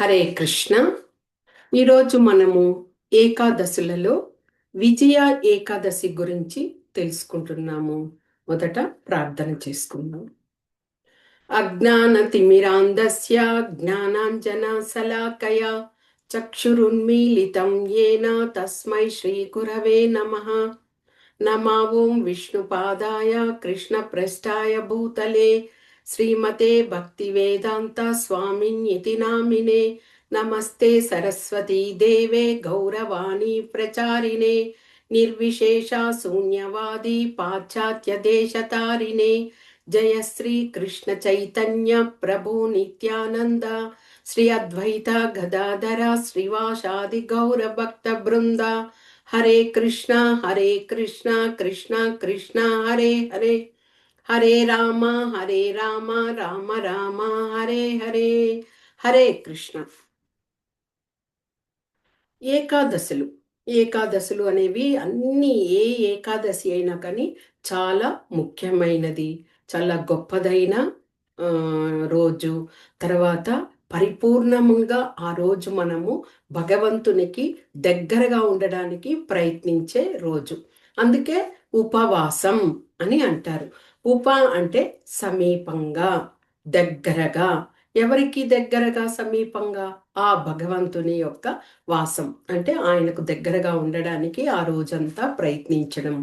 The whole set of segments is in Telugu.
హరే కృష్ణ. ఈరోజు మనము ఏకాదశులలో విజయ ఏకాదశి గురించి తెలుసుకుంటున్నాము. మొదట ప్రార్థన చేసుకుందాం. అజ్ఞాన తిమిరాంధస్య జ్ఞానాంజన సలాకయ చక్షురున్మీలితం ఏన తస్మై శ్రీ గురవే నమ. నమా ఓం విష్ణుపాదాయ కృష్ణ ప్రష్టాయ భూతలే శ్రీమతే భక్తివేదాంత స్వామిన్యతి నామినే నమస్తే సరస్వతీ దేవే గౌరవాణి ప్రచారిణే నిర్విశేష శూన్యవాది పాశ్చాత్య దేశతారిణే జయ శ్రీ కృష్ణ చైతన్య ప్రభు నిత్యానంద శ్రీ అద్వైత గదాధర శ్రీవాసాది గౌర భక్త బృంద హరే కృష్ణ హరే కృష్ణ కృష్ణ కృష్ణ హరే హరే హరే రామ హరే రామ రామ రామ హరే హరే హరే కృష్ణ. ఏకాదశులు ఏకాదశులు అనేవి అన్ని ఏ ఏకాదశి అయినా కానీ చాలా ముఖ్యమైనది. చాలా గొప్పదైన రోజు. తర్వాత పరిపూర్ణంగా ఆ రోజు మనము భగవంతునికి దగ్గరగా ఉండడానికి ప్రయత్నించే రోజు. అందుకే ఉపవాసం అని అంటారు. ఉప అంటే సమీపంగా దగ్గరగా. ఎవరికి దగ్గరగా సమీపంగా? ఆ భగవంతుని యొక్క వాసం. అంటే ఆయనకు దగ్గరగా ఉండడానికి ఆ రోజంతా ప్రయత్నించడం.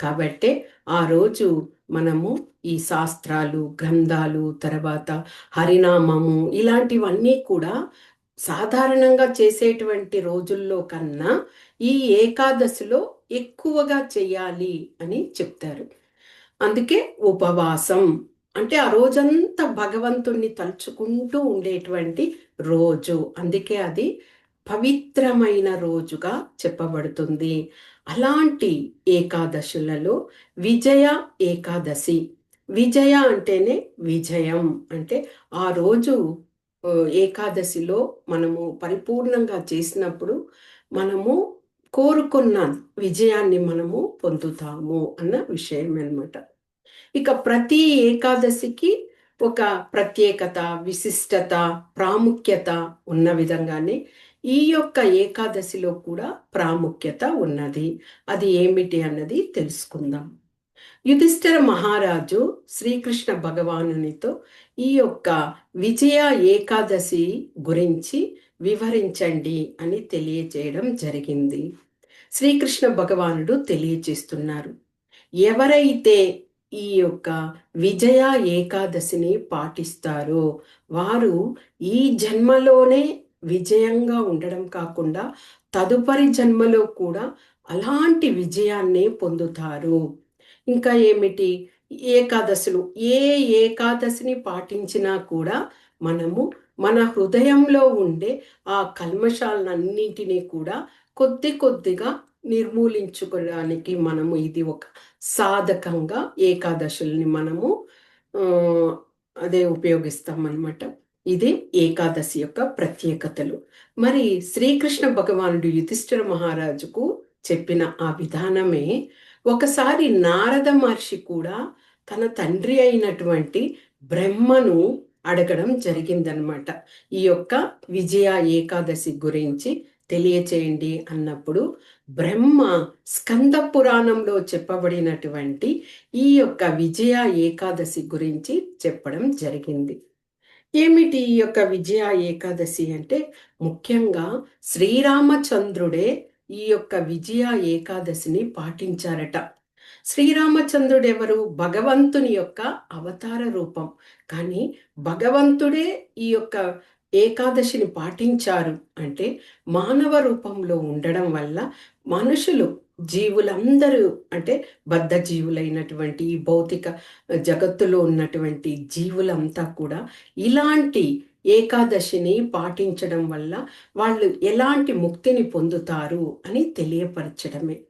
కాబట్టి ఆ రోజు మనము ఈ శాస్త్రాలు గ్రంథాలు తర్వాత హరినామము ఇలాంటివన్నీ కూడా సాధారణంగా చేసేటువంటి రోజుల్లో కన్నా ఈ ఏకాదశిలో ఎక్కువగా చేయాలి అని చెప్తారు. అందుకే ఉపవాసం. అంటే ఆ రోజంతా భగవంతుణ్ణి తలుచుకుంటూ ఉండేటువంటి రోజు. అందుకే అది పవిత్రమైన రోజుగా చెప్పబడుతుంది. అలాంటి ఏకాదశులలో విజయ ఏకాదశి. విజయ అంటేనే విజయం. అంటే ఆ రోజు ఏకాదశిలో మనము పరిపూర్ణంగా చేసినప్పుడు మనము కోరుకున్న విజయాన్ని మనము పొందుతాము అన్న విషయం అనమాట ఇక ప్రతి ఏకాదశికి ఒక ప్రత్యేకత విశిష్టత ప్రాముఖ్యత ఉన్న విధంగానే ఈ యొక్క ఏకాదశిలో కూడా ప్రాముఖ్యత ఉన్నది. అది ఏమిటి అన్నది తెలుసుకుందాం. యుధిష్ఠిర మహారాజు శ్రీకృష్ణ భగవానునితో ఈ యొక్క విజయ ఏకాదశి గురించి వివరించండి అని తెలియచేయడం జరిగింది. శ్రీకృష్ణ భగవానుడు తెలియచేస్తున్నారు ఎవరైతే ఈ యొక్క విజయ ఏకాదశిని పాటిస్తారు. వారు ఈ జన్మలోనే విజయంగా ఉండడం కాకుండా తదుపరి జన్మలో కూడా అలాంటి విజయాన్ని పొందుతారు. ఇంకా ఏమిటి? ఏకాదశులు. ఏ ఏకాదశిని పాటించినా కూడా మనము మన హృదయంలో ఉండే ఆ కల్మషాలన్నింటినీ కూడా కొద్ది కొద్దిగా నిర్మూలించుకోవడానికి మనము ఇది ఒక సాధకంగా ఏకాదశుల్ని మనము అదే ఉపయోగిస్తామన్నమాట. ఇదే ఇది ఏకాదశి యొక్క ప్రత్యేకతలు. మరి శ్రీకృష్ణ భగవానుడు యుధిష్ఠిర మహారాజుకు చెప్పిన ఆ విధానమే ఒకసారి నారద మహర్షి కూడా తన తండ్రి అయినటువంటి బ్రహ్మను అడగడం జరిగిందనమాట ఈ యొక్క విజయ ఏకాదశి గురించి తెలియచేయండి అన్నప్పుడు బ్రహ్మ స్కంద పురాణంలో చెప్పబడినటువంటి ఈ యొక్క విజయ ఏకాదశి గురించి చెప్పడం జరిగింది. ఏమిటి ఈ యొక్క విజయ ఏకాదశి అంటే? ముఖ్యంగా శ్రీరామచంద్రుడే ఈ యొక్క విజయ ఏకాదశిని పాటించారట. శ్రీరామచంద్రుడు ఎవరు భగవంతుని యొక్క అవతార రూపం. కానీ భగవంతుడే ఈ యొక్క ఏకాదశిని పాటించారు అంటే మానవ రూపంలో ఉండడం వల్ల మనుషులు జీవులందరూ అంటే బద్ధ జీవులైనటువంటి ఈ భౌతిక జగత్తులో ఉన్నటువంటి జీవులంతా కూడా ఇలాంటి ఏకాదశిని పాటించడం వల్ల వాళ్ళు ఎలాంటి ముక్తిని పొందుతారు అని తెలియపరచడమే.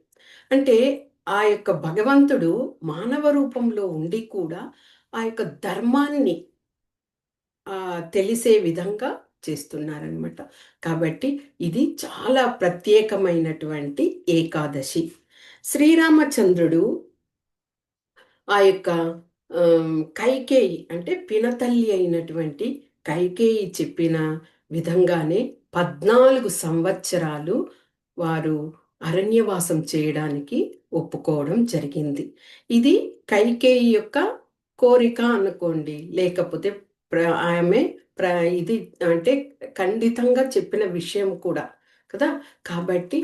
అంటే ఆ యొక్క భగవంతుడు మానవ రూపంలో ఉండి కూడా ఆ యొక్క ధర్మాన్ని తెలిసే విధంగా చేస్తున్నారనమాట కాబట్టి ఇది చాలా ప్రత్యేకమైనటువంటి ఏకాదశి. శ్రీరామచంద్రుడు ఆ యొక్క కైకేయి అంటే పినతల్లి అయినటువంటి కైకేయి చెప్పిన విధంగానే పద్నాలుగు సంవత్సరాలు వారు అరణ్యవాసం చేయడానికి ఒప్పుకోవడం జరిగింది. ఇది కైకేయి యొక్క కోరిక అనుకోండి లేకపోతే ప్ర ఆమె ప్ర ఇది అంటే ఖండితంగా చెప్పిన విషయం కూడా కదా? కాబట్టి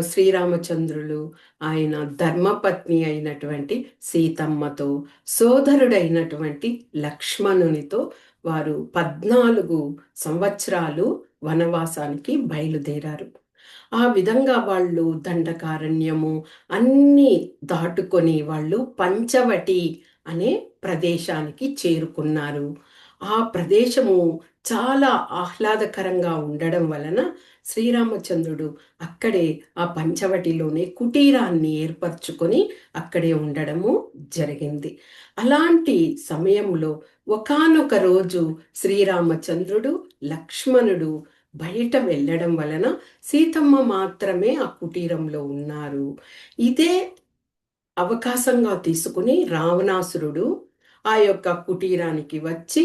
శ్రీరామచంద్రులు ఆయన ధర్మపత్ని అయినటువంటి సీతమ్మతో సోదరుడైనటువంటి లక్ష్మణునితో వారు పద్నాలుగు సంవత్సరాలు వనవాసానికి బయలుదేరారు. ఆ విధంగా వాళ్ళు దండకారణ్యము అన్నీ దాటుకొని వాళ్ళు పంచవటి అనే ప్రదేశానికి చేరుకున్నారు. ఆ ప్రదేశము చాలా ఆహ్లాదకరంగా ఉండడం వలన శ్రీరామచంద్రుడు అక్కడే ఆ పంచవటిలోనే కుటీరాన్ని ఏర్పరచుకొని అక్కడే ఉండడము జరిగింది. అలాంటి సమయంలో ఒకనొక రోజు శ్రీరామచంద్రుడు లక్ష్మణుడు బయట వెళ్ళడం వలన సీతమ్మ మాత్రమే ఆ కుటీరంలో ఉన్నారు. ఇదే అవకాశంగా తీసుకుని రావణాసురుడు ఆ యొక్క కుటీరానికి వచ్చి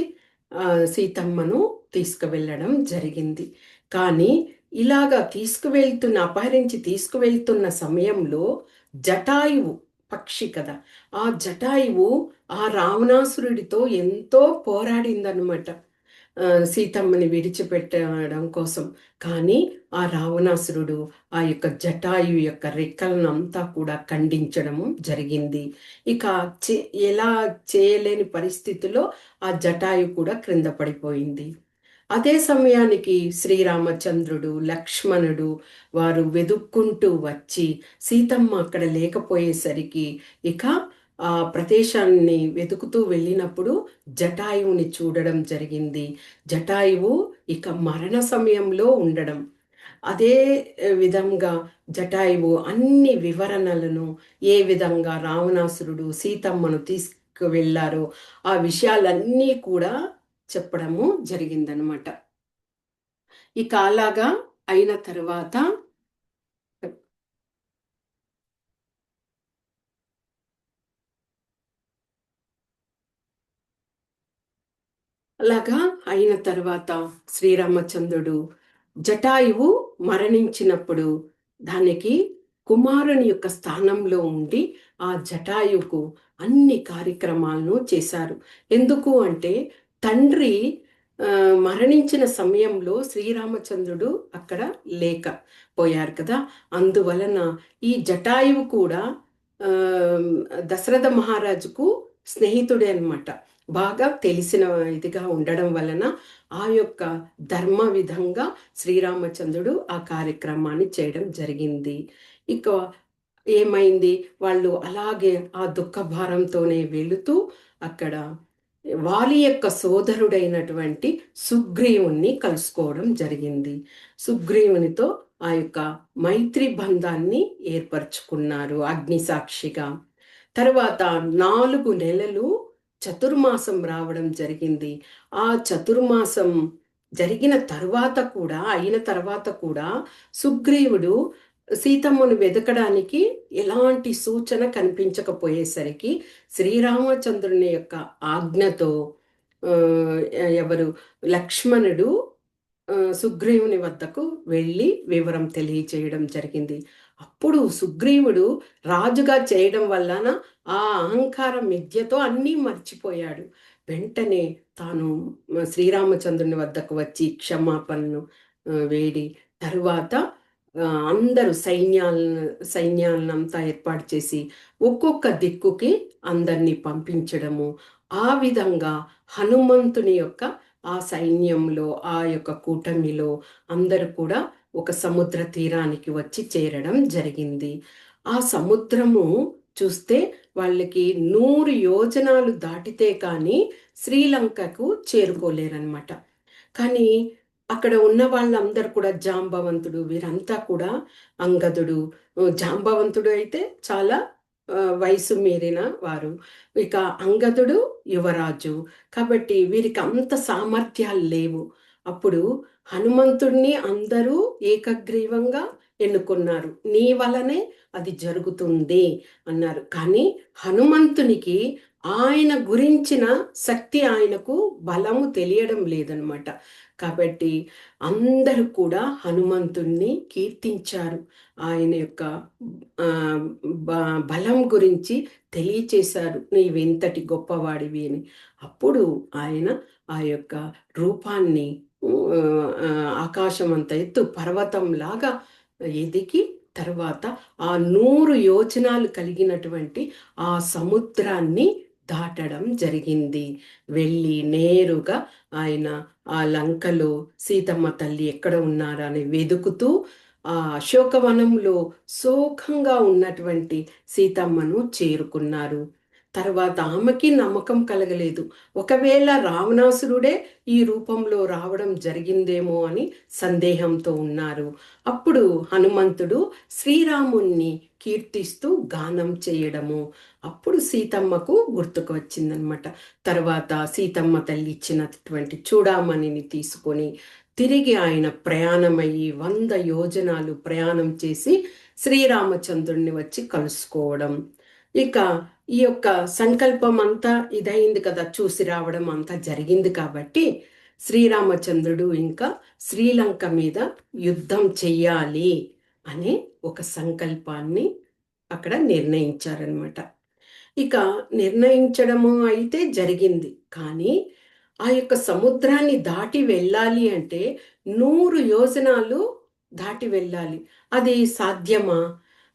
సీతమ్మను తీసుకువెళ్ళడం జరిగింది. కానీ ఇలాగా తీసుకువెళ్తున్న అపహరించి తీసుకువెళ్తున్న సమయంలో జటాయువు పక్షి కదా. ఆ జటాయువు ఆ రావణాసురుడితో ఎంతో పోరాడిందనమాట సీతమ్మని విడిచిపెట్టడం కోసం. కానీ ఆ రావణాసురుడు ఆ యొక్క జటాయు యొక్క రెక్కలను అంతా కూడా ఖండించడము జరిగింది. ఇక చే ఎలా చేయలేని పరిస్థితిలో ఆ జటాయు కూడా క్రింద పడిపోయింది. అదే సమయానికి శ్రీరామచంద్రుడు లక్ష్మణుడు వారు వెదుక్కుంటూ వచ్చి సీతమ్మ అక్కడ లేకపోయేసరికి ఇక ప్రదేశాన్ని వెతుకుతూ వెళ్ళినప్పుడు జటాయువుని చూడడం జరిగింది. జటాయువు ఇక మరణ సమయంలో ఉండడం. అదే విధంగా జటాయువు అన్ని వివరణలను ఏ విధంగా రావణాసురుడు సీతమ్మను తీసుకువెళ్ళారో ఆ విషయాలన్నీ కూడా చెప్పడము జరిగిందనమాట. ఇక అలాగా అయిన తర్వాత అలాగా అయిన తర్వాత శ్రీరామచంద్రుడు జటాయువు మరణించినప్పుడు దానికి కుమారుని యొక్క స్థానంలో ఉండి ఆ జటాయువుకు అన్ని కార్యక్రమాలను చేశారు. ఎందుకు అంటే తండ్రి మరణించిన సమయంలో శ్రీరామచంద్రుడు అక్కడ లేకపోయారు కదా. అందువలన ఈ జటాయువు కూడా దశరథ మహారాజుకు స్నేహితుడే అనమాట బాగా తెలిసిన ఇదిగా ఉండడం వలన ఆ యొక్క ధర్మ విధంగా శ్రీరామచంద్రుడు ఆ కార్యక్రమాన్ని చేయడం జరిగింది. ఇక ఏమైంది? వాళ్ళు అలాగే ఆ దుఃఖ భారంతోనే వెళుతూ అక్కడ వాలి యొక్క సోదరుడైనటువంటి సుగ్రీవుణ్ణి కలుసుకోవడం జరిగింది. సుగ్రీవునితో ఆ యొక్క మైత్రి బంధాన్ని ఏర్పరచుకున్నారు అగ్నిసాక్షిగా. తర్వాత నాలుగు నెలలు చతుర్మాసం రావడం జరిగింది. ఆ చతుర్మాసం జరిగిన తరువాత కూడా అయిన తర్వాత కూడా సుగ్రీవుడు సీతమ్మను వెతకడానికి ఎలాంటి సూచన కనిపించకపోయేసరికి శ్రీరామచంద్రుని యొక్క ఆజ్ఞతో ఎవరు? లక్ష్మణుడు సుగ్రీవుని వద్దకు వెళ్ళి వివరం తెలియచేయడం జరిగింది. అప్పుడు సుగ్రీవుడు రాజుగా చేయడం వలన ఆ అహంకార మిథ్యతో అన్నీ మర్చిపోయాడు. వెంటనే తాను శ్రీరామచంద్రుని వద్దకు వచ్చి క్షమాపణను వేడి తరువాత అందరూ సైన్యాలను సైన్యాలనంతా ఏర్పాటు చేసి ఒక్కొక్క దిక్కుకి అందరినీ పంపించడము. ఆ విధంగా హనుమంతుని యొక్క ఆ సైన్యంలో ఆ యొక్క కూటమిలో అందరూ కూడా ఒక సముద్ర తీరానికి వచ్చి చేరడం జరిగింది. ఆ సముద్రము చూస్తే వాళ్ళకి నూరు యోజనాలు దాటితే కానీ శ్రీలంకకు చేరుకోలేరనమాట కానీ అక్కడ ఉన్న వాళ్ళందరూ కూడా జాంబవంతుడు వీరంతా కూడా అంగదుడు. జాంబవంతుడు అయితే చాలా వయసు మీరిన వారు. ఇక అంగదుడు యువరాజు. కాబట్టి వీరికి అంత సామర్థ్యాలు లేవు. అప్పుడు హనుమంతుడిని అందరూ ఏకగ్రీవంగా ఎన్నుకున్నారు. నీ వలనే అది జరుగుతుంది అన్నారు. కానీ హనుమంతునికి ఆయన గురించిన శక్తి ఆయనకు బలము తెలియడం లేదనమాట కాబట్టి అందరూ కూడా హనుమంతుణ్ణి కీర్తించారు. ఆయన యొక్క బలం గురించి తెలియచేశారు. నీవెంతటి గొప్పవాడివి అని. అప్పుడు ఆయన ఆ యొక్క రూపాన్ని ఆకాశం అంత ఎత్తు పర్వతంలాగా ఎదిగి తర్వాత ఆ నూరు యోచనాలు కలిగినటువంటి ఆ సముద్రాన్ని దాటడం జరిగింది. వెళ్ళి నేరుగా ఆయన ఆ లంకలో సీతమ్మ తల్లి ఎక్కడ ఉన్నారని వెతుకుతూ ఆ అశోకవనంలో శోకంగా ఉన్నటువంటి సీతమ్మను చేరుకున్నారు. తర్వాత ఆమెకి నమ్మకం కలగలేదు. ఒకవేళ రావణాసురుడే ఈ రూపంలో రావడం జరిగిందేమో అని సందేహంతో ఉన్నారు. అప్పుడు హనుమంతుడు శ్రీరాముణ్ణి కీర్తిస్తూ గానం చేయడము. అప్పుడు సీతమ్మకు గుర్తుకు వచ్చిందనమాట తర్వాత సీతమ్మ తల్లి ఇచ్చినటువంటి చూడామణిని తీసుకొని తిరిగి ఆయన ప్రయాణమయ్యి వంద యోజనాలు ప్రయాణం చేసి శ్రీరామచంద్రుణ్ణి వచ్చి కలుసుకోవడం. ఇక ఈ యొక్క సంకల్పం అంతా ఇదైంది కదా చూసి రావడం అంతా జరిగింది కాబట్టి శ్రీరామచంద్రుడు ఇంకా శ్రీలంక మీద యుద్ధం చెయ్యాలి అనే ఒక సంకల్పాన్ని అక్కడ నిర్ణయించారనమాట ఇక నిర్ణయించడము అయితే జరిగింది కానీ ఆ యొక్క సముద్రాన్ని దాటి వెళ్ళాలి అంటే నూరు యోజనాలు దాటి వెళ్ళాలి. అది సాధ్యమా?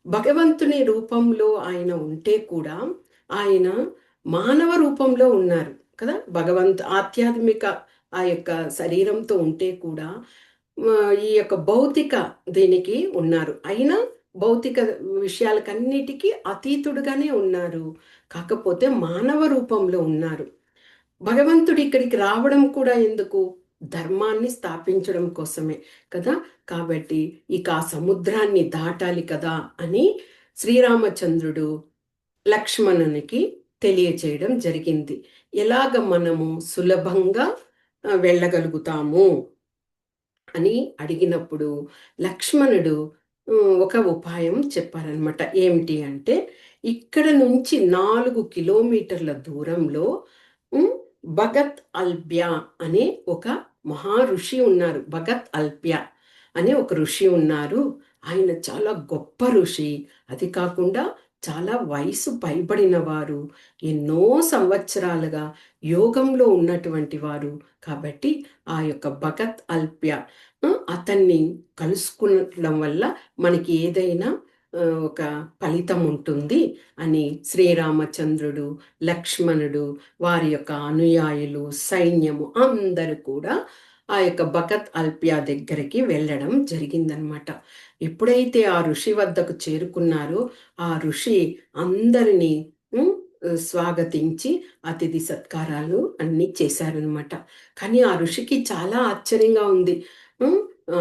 భగవంతుని రూపంలో ఆయన ఉంటే కూడా ఆయన మానవ రూపంలో ఉన్నారు కదా? భగవంత్ ఆధ్యాత్మిక ఆ యొక్క శరీరంతో ఉంటే కూడా ఈ యొక్క భౌతిక దీనికి ఉన్నారు. అయినా భౌతిక విషయాలకన్నిటికీ అతీతుడుగానే ఉన్నారు. కాకపోతే మానవ రూపంలో ఉన్నారు. భగవంతుడు ఇక్కడికి రావడం కూడా ఎందుకు? ధర్మాన్ని స్థాపించడం కోసమే కదా? కాబట్టి ఇక ఆ సముద్రాన్ని దాటాలి కదా అని శ్రీరామచంద్రుడు లక్ష్మణునికి తెలియచేయడం జరిగింది. ఎలాగ మనము సులభంగా వెళ్ళగలుగుతాము? అని అడిగినప్పుడు లక్ష్మణుడు ఒక ఉపాయం చెప్పారనమాట ఏమిటి అంటే ఇక్కడ నుంచి నాలుగు కిలోమీటర్ల దూరంలో భగత్ అల్ప్యా అనే ఒక మహా ఋషి ఉన్నారు. భగత్ అల్ప్యా అనే ఒక ఋషి ఉన్నారు. ఆయన చాలా గొప్ప ఋషి. అది కాకుండా చాలా వయసు పైబడిన వారు ఎన్నో సంవత్సరాలుగా యోగంలో ఉన్నటువంటి వారు కాబట్టి ఆ యొక్క భగత్ అల్ప్య అతన్ని కలుసుకునడం వల్ల మనకి ఏదైనా ఒక ఫలితం ఉంటుంది అని శ్రీరామచంద్రుడు లక్ష్మణుడు వారి యొక్క అనుయాయులు సైన్యము అందరూ కూడా ఆ యొక్క బకత్ అల్పియా దగ్గరికి వెళ్ళడం జరిగిందనమాట. ఎప్పుడైతే ఆ ఋషి వద్దకు చేరుకున్నారో ఆ ఋషి అందరినీ స్వాగతించి అతిథి సత్కారాలు అన్నీ చేశారనమాట. కానీ ఆ ఋషికి చాలా ఆశ్చర్యంగా ఉంది.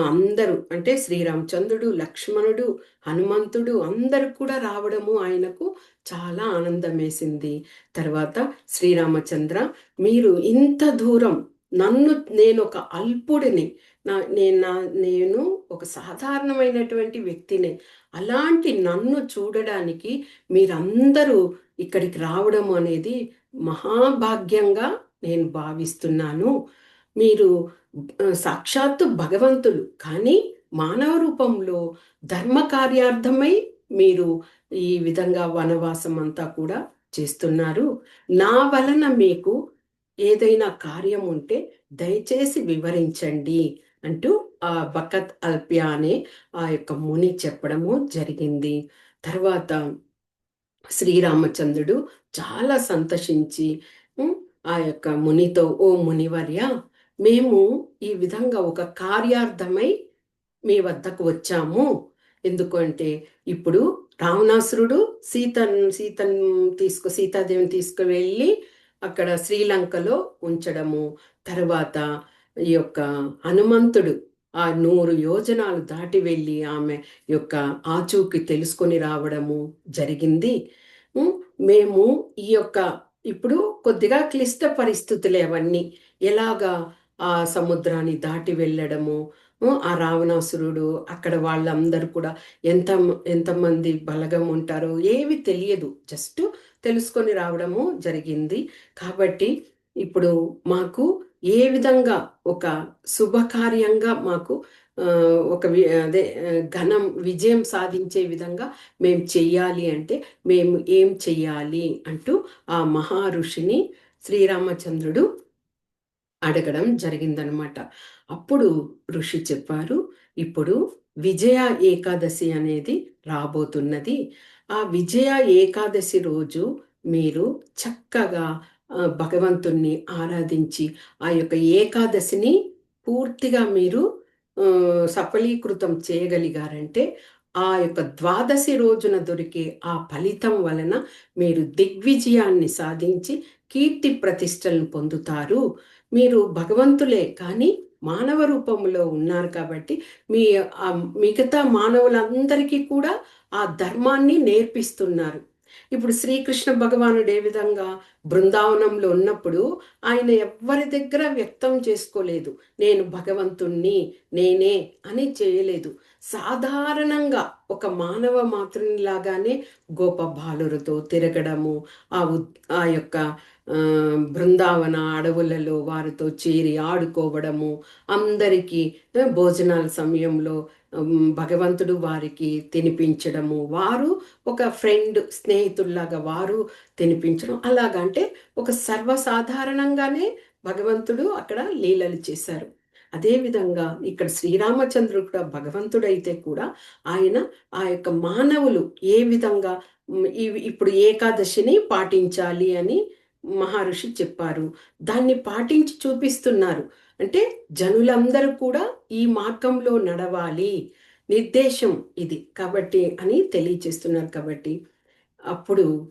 అందరూ అంటే శ్రీరామచంద్రుడు లక్ష్మణుడు హనుమంతుడు అందరు కూడా రావడము ఆయనకు చాలా ఆనందం వేసింది తర్వాత శ్రీరామచంద్ర మీరు ఇంత దూరం నన్ను నేను ఒక అల్పుడిని. నా నేను నా నేను ఒక సాధారణమైనటువంటి వ్యక్తిని. అలాంటి నన్ను చూడడానికి మీరందరూ ఇక్కడికి రావడం అనేది మహాభాగ్యంగా నేను భావిస్తున్నాను. మీరు సాక్షాత్తు భగవంతులు. కానీ మానవ రూపంలో ధర్మ కార్యార్థమై మీరు ఈ విధంగా వనవాసం అంతా కూడా చేస్తున్నారు. నా వలన మీకు ఏదైనా కార్యం ఉంటే దయచేసి వివరించండి అంటూ ఆ బకత్ అల్పియా అనే ఆ యొక్క ముని చెప్పడము జరిగింది. తర్వాత శ్రీరామచంద్రుడు చాలా సంతోషించి ఆ యొక్క మునితో ఓ మునివర్య మేము ఈ విధంగా ఒక కార్యార్థమై మీ వద్దకు వచ్చాము. ఎందుకంటే ఇప్పుడు రావణాసురుడు సీతన్ సీతన్ తీసుకు సీతాదేవిని తీసుకువెళ్ళి అక్కడ శ్రీలంకలో ఉంచడము తర్వాత ఈ యొక్క హనుమంతుడు ఆ నూరు యోజనాలు దాటి వెళ్ళి ఆమె యొక్క ఆచూకి తెలుసుకొని రావడము జరిగింది. మేము ఈ యొక్క ఇప్పుడు కొద్దిగా క్లిష్ట పరిస్థితులు అవన్నీ. ఎలాగా ఆ సముద్రాన్ని దాటి వెళ్ళడము ఆ రావణాసురుడు అక్కడ వాళ్ళందరూ కూడా ఎంత ఎంతమంది బలగం ఉంటారో ఏవి తెలియదు. జస్ట్ తెలుసుకొని రావడము జరిగింది. కాబట్టి ఇప్పుడు మాకు ఏ విధంగా ఒక శుభకార్యంగా మాకు ఒక అదే ఘనం విజయం సాధించే విధంగా మేము చెయ్యాలి అంటే మేము ఏం చెయ్యాలి అంటూ ఆ మహా ఋషిని శ్రీరామచంద్రుడు అడగడం జరిగిందనమాట. అప్పుడు ఋషి చెప్పారు ఇప్పుడు విజయ ఏకాదశి అనేది రాబోతున్నది. ఆ విజయ ఏకాదశి రోజు మీరు చక్కగా భగవంతుణ్ణి ఆరాధించి ఆ యొక్క ఏకాదశిని పూర్తిగా మీరు సఫలీకృతం చేయగలిగారంటే ఆ యొక్క ద్వాదశి రోజున దొరికే ఆ ఫలితం వలన మీరు దిగ్విజయాన్ని సాధించి కీర్తి ప్రతిష్టలను పొందుతారు. మీరు భగవంతులే కానీ మానవ రూపంలో ఉన్నారు కాబట్టి మీ మిగతా మానవులందరికీ కూడా ఆ ధర్మాన్ని నేర్పిస్తున్నారు. ఇప్పుడు శ్రీకృష్ణ భగవానుడు ఏ విధంగా బృందావనంలో ఉన్నప్పుడు ఆయన ఎవ్వరి దగ్గర వ్యక్తం చేసుకోలేదు. నేను భగవంతుణ్ణి నేనే అని చేయలేదు. సాధారణంగా ఒక మానవ మాతృనిలాగానే గోప బాలురతో తిరగడము ఆ ఆ యొక్క బృందావన అడవులలో వారితో చేరి ఆడుకోవడము అందరికీ భోజనాల సమయంలో భగవంతుడు వారికి తినిపించడము వారు ఒక ఫ్రెండ్ స్నేహితుల్లాగా వారు తినిపించడం అలాగంటే ఒక సర్వసాధారణంగానే భగవంతుడు అక్కడ లీలలు చేశారు. అదేవిధంగా ఇక్కడ శ్రీరామచంద్రుడు కూడా భగవంతుడైతే కూడా ఆయన ఆ యొక్క మానవులు ఏ విధంగా ఇప్పుడు ఏకాదశిని పాటించాలి అని మహర్షి చెప్పారు. దాన్ని పాటించి చూపిస్తున్నారు. అంటే జనులందరూ కూడా ఈ మార్గంలో నడవాలి. నిర్దేశం ఇది కాబట్టి అని తెలియచేస్తున్నారు కాబట్టి అప్పుడు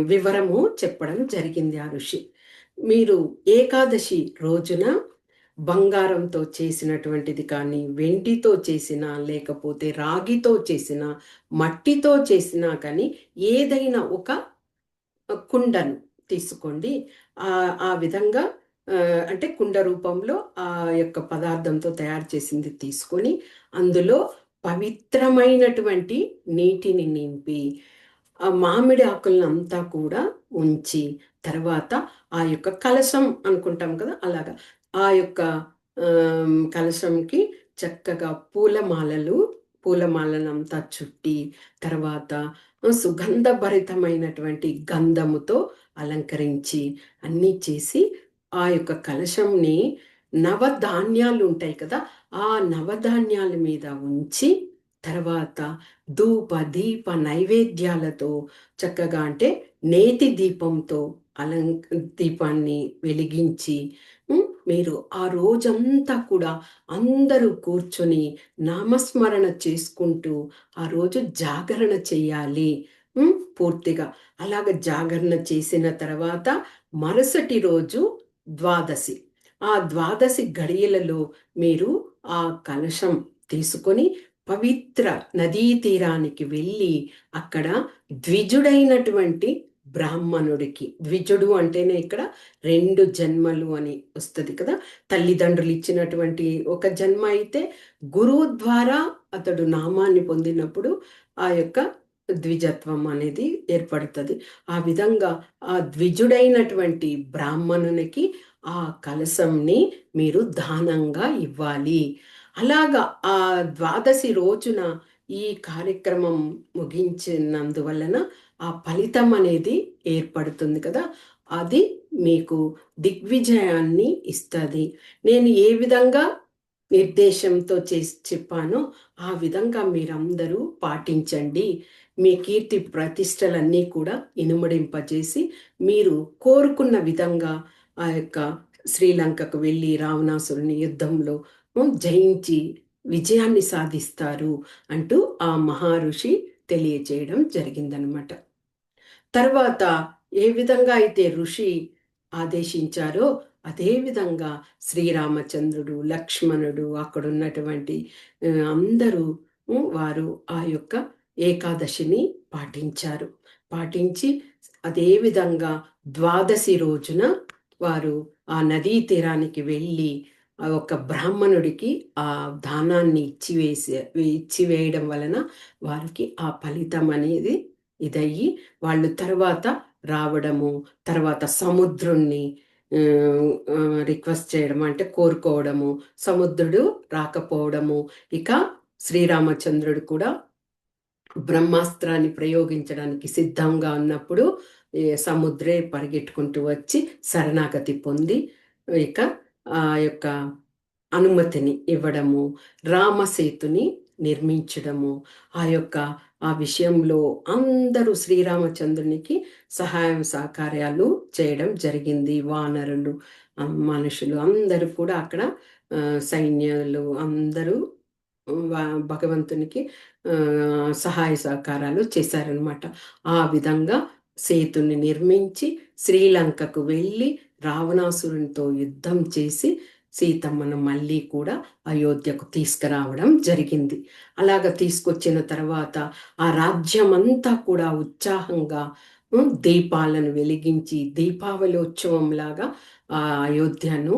వివరము చెప్పడం జరిగింది ఆ ఋషి. మీరు ఏకాదశి రోజున బంగారంతో చేసినటువంటిది కానీ వెండితో చేసినా లేకపోతే రాగితో చేసిన మట్టితో చేసినా కానీ ఏదైనా ఒక కుండను తీసుకోండి. ఆ విధంగా అంటే కుండ రూపంలో ఆ యొక్క పదార్థంతో తయారు చేసింది తీసుకొని అందులో పవిత్రమైనటువంటి నీటిని నింపి ఆ మామిడి ఆకులంతా కూడా ఉంచి తర్వాత ఆ యొక్క కలశం అనుకుంటాం కదా అలాగా ఆ యొక్క కలశంకి చక్కగా పూలమాలలు పూలమాలనంతా చుట్టి తర్వాత సుగంధభరితమైనటువంటి గంధముతో అలంకరించి అన్నీ చేసి ఆ యొక్క కలశంని నవధాన్యాలు ఉంటాయి కదా ఆ నవధాన్యాల మీద ఉంచి తర్వాత ధూప దీప నైవేద్యాలతో చక్కగా అంటే నేతి దీపంతో అలం దీపాన్ని వెలిగించి మీరు ఆ రోజంతా కూడా అందరూ కూర్చొని నామస్మరణ చేసుకుంటూ ఆ రోజు జాగరణ చేయాలి. పూర్తిగా. అలాగ జాగరణ చేసిన తర్వాత మరుసటి రోజు ద్వాదశి. ఆ ద్వాదశి గడియలలో మీరు ఆ కలశం తీసుకొని పవిత్ర నదీ తీరానికి వెళ్ళి అక్కడ ద్విజుడైనటువంటి బ్రాహ్మణుడికి ద్విజుడు అంటేనే ఇక్కడ రెండు జన్మలు అని వస్తుంది కదా? తల్లిదండ్రులు ఇచ్చినటువంటి ఒక జన్మ అయితే గురువు ద్వారా అతడు నామాన్ని పొందినప్పుడు ఆ యొక్క ద్విజత్వం అనేది ఏర్పడుతుంది. ఆ విధంగా ఆ ద్విజుడైనటువంటి బ్రాహ్మణునికి ఆ కలశంని మీరు దానంగా ఇవ్వాలి. అలాగా ఆ ద్వాదశి రోజున ఈ కార్యక్రమం ముగించినందువలన ఆ ఫలితం అనేది ఏర్పడుతుంది కదా. అది మీకు దిగ్విజయాన్ని ఇస్తుంది. నేను ఏ విధంగా నిర్దేశంతో చేసి చెప్పానో ఆ విధంగా మీరందరూ పాటించండి. మీ కీర్తి ప్రతిష్టలన్నీ కూడా ఇనుమడింపజేసి మీరు కోరుకున్న విధంగా ఆ యొక్క శ్రీలంకకు వెళ్ళి రావణాసురుని యుద్ధంలో జయించి విజయాన్ని సాధిస్తారు అంటూ ఆ మహర్షి తెలియచేయడం జరిగిందనమాట తర్వాత ఏ విధంగా అయితే ఋషి ఆదేశించారో అదేవిధంగా శ్రీరామచంద్రుడు లక్ష్మణుడు అక్కడున్నటువంటి అందరూ వారు ఆ యొక్క ఏకాదశిని పాటించారు. పాటించి అదేవిధంగా ద్వాదశి రోజున వారు ఆ నదీ తీరానికి వెళ్ళి ఒక బ్రాహ్మణుడికి ఆ దానాన్ని ఇచ్చివేసి ఇచ్చివేయడం వలన వారికి ఆ ఫలితం అనేది ఇదయ్యి వాళ్ళు తర్వాత రావడము తర్వాత సముద్రుణ్ణి రిక్వెస్ట్ చేయడం అంటే కోరుకోవడము సముద్రుడు రాకపోవడము ఇక శ్రీరామచంద్రుడు కూడా బ్రహ్మాస్త్రాన్ని ప్రయోగించడానికి సిద్ధంగా ఉన్నప్పుడు సముద్రే పరిగెట్టుకుంటూ వచ్చి శరణాగతి పొంది ఇక ఆ యొక్క అనుమతిని ఇవ్వడము రామసేతుని నిర్మించడము ఆ యొక్క ఆ విషయంలో అందరూ శ్రీరామచంద్రునికి సహాయం సహకార్యాలు చేయడం జరిగింది. వానరులు మనుషులు అందరూ కూడా అక్కడ సైన్యాలు అందరూ భగవంతునికి సహాయ సహకారాలు చేశారనమాట ఆ విధంగా సేతుని నిర్మించి శ్రీలంకకు వెళ్ళి రావణాసురునితో యుద్ధం చేసి సీతమ్మను మళ్ళీ కూడా అయోధ్యకు తీసుకురావడం జరిగింది. అలాగ తీసుకొచ్చిన తర్వాత ఆ రాజ్యం అంతా కూడా ఉత్సాహంగా దీపాలను వెలిగించి దీపావళి ఉత్సవం లాగా ఆ అయోధ్యను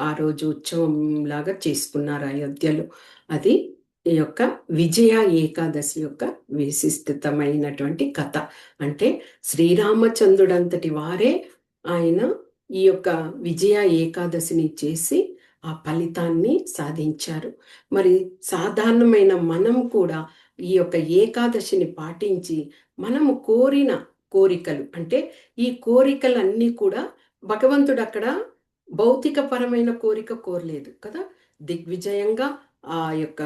ఆ రోజు ఉత్సవం లాగా చేసుకున్నారు అయోధ్యలో అది ఈ యొక్క విజయ ఏకాదశి యొక్క విశిష్టతమైనటువంటి కథ. అంటే శ్రీరామచంద్రుడంతటి వారే ఆయన ఈ యొక్క విజయ ఏకాదశిని చేసి ఆ ఫలితాన్ని సాధించారు. మరి సాధారణమైన మనం కూడా ఈ యొక్క ఏకాదశిని పాటించి మనము కోరిన కోరికలు అంటే ఈ కోరికలన్నీ కూడా భగవంతుడు అక్కడ భౌతికపరమైన కోరిక కోరలేదు కదా? దిగ్విజయంగా ఆ యొక్క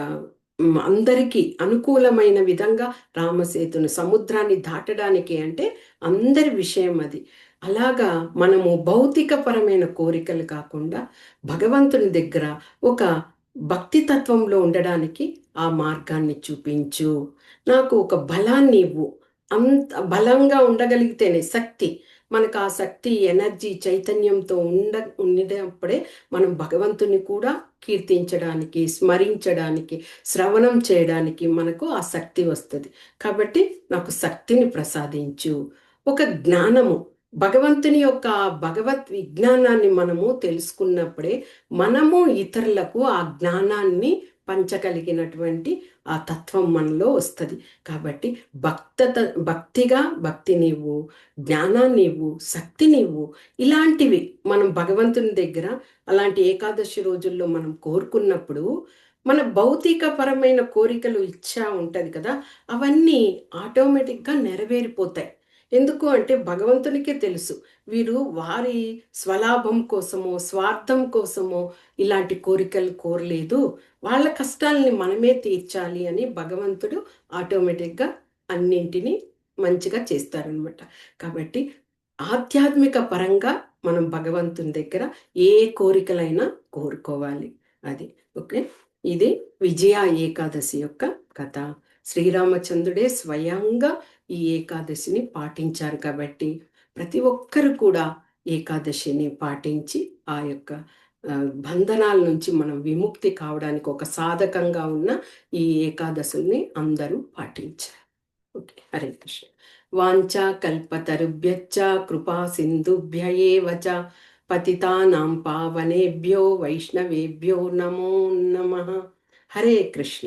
అందరికీ అనుకూలమైన విధంగా రామసేతును సముద్రాన్ని దాటడానికి అంటే అందరి విషయం అది. అలాగా మనము భౌతికపరమైన కోరికలు కాకుండా భగవంతుని దగ్గర ఒక భక్తి తత్వంలో ఉండడానికి ఆ మార్గాన్ని చూపించు. నాకు ఒక బలాన్ని ఇవ్వు. అంత బలంగా ఉండగలిగితేనే శక్తి మనకు ఆ శక్తి ఎనర్జీ చైతన్యంతో ఉండ ఉండేటప్పుడే మనం భగవంతుని కూడా కీర్తించడానికి స్మరించడానికి శ్రవణం చేయడానికి మనకు ఆ శక్తి వస్తుంది. కాబట్టి నాకు శక్తిని ప్రసాదించు. ఒక జ్ఞానము భగవంతుని యొక్క భగవత్ విజ్ఞానాన్ని మనము తెలుసుకున్నప్పుడే మనము ఇతరులకు ఆ జ్ఞానాన్ని పంచగలిగినటువంటి ఆ తత్వం మనలో వస్తుంది కాబట్టి భక్తత భక్తిగా భక్తి నీవు జ్ఞానాన్ని ఇవ్వు శక్తి నీవు ఇలాంటివి మనం భగవంతుని దగ్గర అలాంటి ఏకాదశి రోజుల్లో మనం కోరుకున్నప్పుడు మన భౌతికపరమైన కోరికలు ఇచ్చా ఉంటుంది కదా అవన్నీ ఆటోమేటిక్గా నెరవేరిపోతాయి ఎందుకు అంటే భగవంతునికే తెలుసు. వీరు వారి స్వలాభం కోసమో స్వార్థం కోసమో ఇలాంటి కోరికలు కోరలేదు. వాళ్ళ కష్టాలని మనమే తీర్చాలి అని భగవంతుడు ఆటోమేటిక్గా అన్నింటినీ మంచిగా చేస్తారనమాట కాబట్టి ఆధ్యాత్మిక పరంగా మనం భగవంతుని దగ్గర ఏ కోరికలైనా కోరుకోవాలి. అది ఓకే. ఇది విజయ ఏకాదశి యొక్క కథ. శ్రీరామచంద్రుడే స్వయంగా ఈ ఏకాదశిని పాటించారు కాబట్టి ప్రతి ఒక్కరు కూడా ఏకాదశిని పాటించి ఆ యొక్క బంధనాల నుంచి మనం విముక్తి కావడానికి ఒక సాధకంగా ఉన్న ఈ ఏకాదశుల్ని అందరూ పాటించారు. ఓకే హరే కృష్ణ. వాంఛా కల్పతరుభ్యచ్చ కృపా సింధుభ్య ఏవచ పతితానాం పావనేభ్యో వైష్ణవేభ్యో నమో నమ. హరే కృష్ణ.